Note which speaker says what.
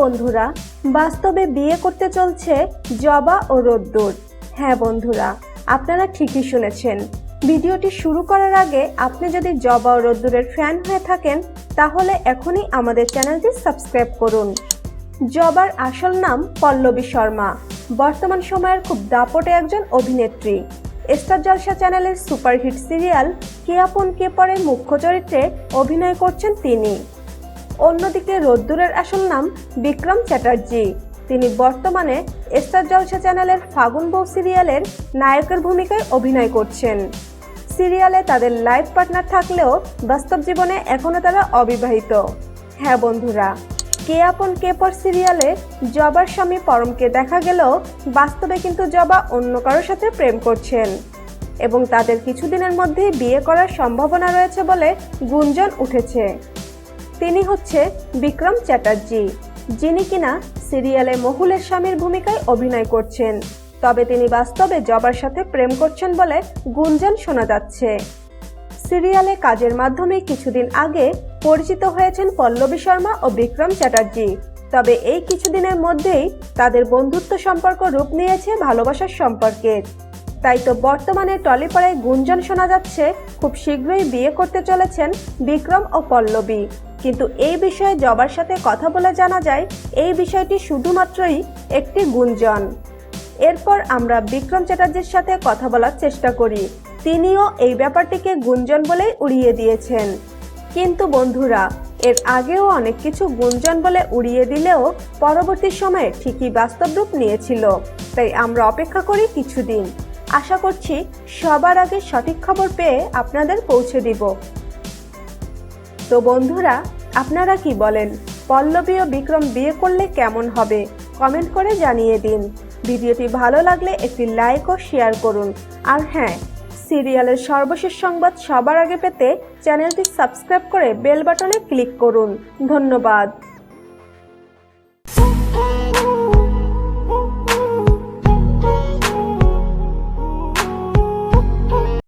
Speaker 1: বন্ধুরা, বাস্তবে বিয়ে করতে চলছে জবা ও রোদ্দুর। হ্যাঁ বন্ধুরা, আপনারা ঠিকই শুনেছেন। ভিডিওটি শুরু করার আগে আপনি যদি জবা ও রোদ্দুরের ফ্যান হয়ে থাকেন, তাহলে এখনই আমাদের চ্যানেলটি সাবস্ক্রাইব করুন। জবার আসল নাম পল্লবী শর্মা। বর্তমান সময়ের খুব দাপটে একজন অভিনেত্রী। স্টার জলসা চ্যানেলের সুপারহিট সিরিয়াল কে আপন কে পরে মুখ্য চরিত্রে অভিনয় করছেন তিনি। অন্যদিকে রোদ্দুরের আসল নাম বিক্রম চ্যাটার্জি। তিনি বর্তমানে স্টার জলসা চ্যানেলের ফাগুন বউ সিরিয়ালের নায়কের ভূমিকায় অভিনয় করছেন। সিরিয়ালে তাদের লাইফ পার্টনার থাকলেও বাস্তব জীবনে এখনও তারা অবিবাহিত। হ্যাঁ বন্ধুরা, কে আপন কে পর সিরিয়ালে জবার স্বামী পরমকে দেখা গেলেও বাস্তবে কিন্তু জবা অন্য কারোর সাথে প্রেম করছেন এবং তাদের কিছুদিনের মধ্যেই বিয়ে করার সম্ভাবনা রয়েছে বলে গুঞ্জন উঠেছে। তিনি হচ্ছে বিক্রম চ্যাটার্জি, যিনি কিনা সিরিয়ালে মহুলের স্বামীর ভূমিকায় অভিনয় করছেন। তবে তিনি বাস্তবে জবার সাথে প্রেম করছেন বলে গুঞ্জন শোনা যাচ্ছে। সিরিয়ালে কাজের মাধ্যমে কিছুদিন আগে পরিচিত হয়েছেন পল্লবী শর্মা ও বিক্রম চ্যাটার্জি। তবে এই কিছুদিনের মধ্যেই তাদের বন্ধুত্ব সম্পর্ক রূপ নিয়েছে ভালোবাসার সম্পর্কের তাই তো বর্তমানে টলিপাড়ায় গুঞ্জন শোনা যাচ্ছে, খুব শীঘ্রই বিয়ে করতে চলেছেন বিক্রম ও পল্লবী। কিন্তু এই বিষয়ে জবার সাথে কথা বলে জানা যায়, এই বিষয়টি শুধুমাত্রই একটি গুঞ্জন। এরপর আমরা বিক্রম চ্যাটার্জির সাথে কথা বলার চেষ্টা করি। তিনিও এই ব্যাপারটিকে গুঞ্জন বলেই উড়িয়ে দিয়েছেন। কিন্তু বন্ধুরা, এর আগেও অনেক কিছু গুঞ্জন বলে উড়িয়ে দিলেও পরবর্তী সময়ে ঠিকই বাস্তব রূপ নিয়েছিল। তাই আমরা অপেক্ষা করি কিছুদিন। আশা করছি সবার আগে সঠিক খবর পেয়ে আপনাদের পৌঁছে দিব। তো বন্ধুরা আপনারা কি বলেন, পল্লবী ও বিক্রম বিয়ে করলে কেমন হবে? কমেন্ট করে জানিয়ে দিন। ভিডিওটি ভালো লাগলে একটি লাইক ও শেয়ার করুন। আর হ্যাঁ সিরিয়ালের সর্বশেষ সংবাদ সবার আগে পেতে চ্যানেলটি সাবস্ক্রাইব করে বেল বাটনে ক্লিক করুন। ধন্যবাদ।